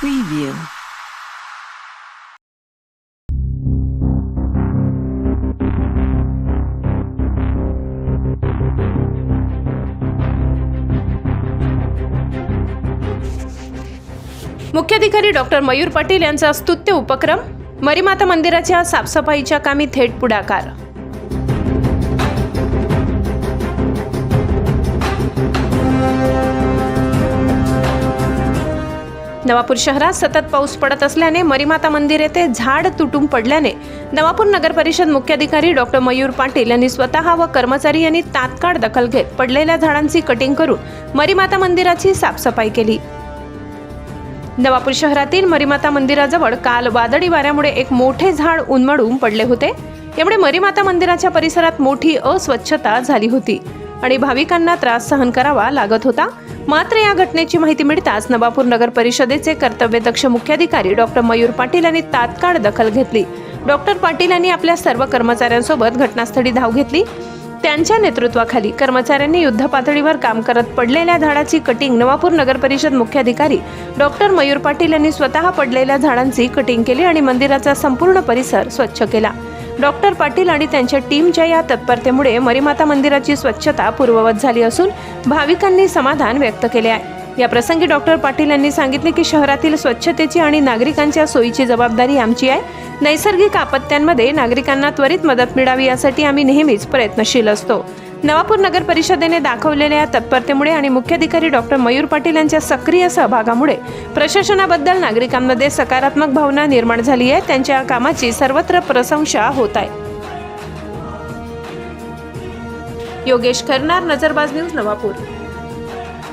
Preview. मुख्याधिकारी doctor Mayur Patil यांचा स्तुत्य उपक्रम मरीमाता मंदिराच्या साफसफाईच्या कामी थेट पुढाकार. नवापूर शहरात सतत पाऊस पडत असल्याने मरीमाता मंदिर येथे झाड तुटून पडल्याने नवापूर नगर परिषद मुख्याधिकारी डॉक्टर मयूर पाटील यांनी स्वतः व कर्मचारी यांनी तात्काळ दखल घेत पडलेल्या झाडांची कटिंग करून मरीमाता मंदिराची साफसफाई केली. नवापूर शहरातील मरीमाता मंदिराजवळ काल वादळी वाऱ्यामुळे एक मोठे झाड उन्मळून पडले होते. यामुळे मरीमाता मंदिराच्या परिसरात मोठी अस्वच्छता झाली होती. आणि भाविकांना त्रास सहन करावा लागत होता. मात्र या घटनेची माहिती मिळताच नवापूर नगर परिषदेचे कर्तव्यदक्ष मुख्याधिकारी डॉक्टर मयूर पाटील यांनी तात्काळ दखल घेतली. डॉक्टर पाटील यांनी आपल्या सर्व कर्मचाऱ्यांसोबत घटनास्थळी धाव घेतली. त्यांच्या नेतृत्वाखाली कर्मचाऱ्यांनी युद्ध पातळीवर काम करत पडलेल्या झाडाची कटिंग नवापूर नगर परिषद मुख्याधिकारी डॉक्टर मयूर पाटील यांनी स्वतः पडलेल्या झाडांची कटिंग केली आणि मंदिराचा संपूर्ण परिसर स्वच्छ केला. डॉक्टर पाटील आणि त्यांच्या टीमच्या या तत्परतेमुळे मरीमाता मंदिराची स्वच्छता पूर्ववत झाली असून भाविकांनी समाधान व्यक्त केले आहे. या प्रसंगी डॉक्टर पाटील यांनी सांगितले की शहरातील स्वच्छतेची आणि नागरिकांच्या सोयीची जबाबदारी आमची आहे. नैसर्गिक आपत्त्यांमध्ये नागरिकांना त्वरित मदत मिळावी यासाठी आम्ही नेहमीच प्रयत्नशील असतो. नवापूर नगर परिषदेने दाखवलेल्या तत्परतेमुळे आणि मुख्याधिकारी डॉक्टर मयूर पाटील यांच्या सक्रिय सहभागामुळे प्रशासनाबद्दल नागरिकांमध्ये सकारात्मक भावना निर्माण झाली आहे. त्यांच्या कामाची सर्वत्र प्रशंसा होत आहे. योगेश खरनार नजरबाज न्यूज नवापूर.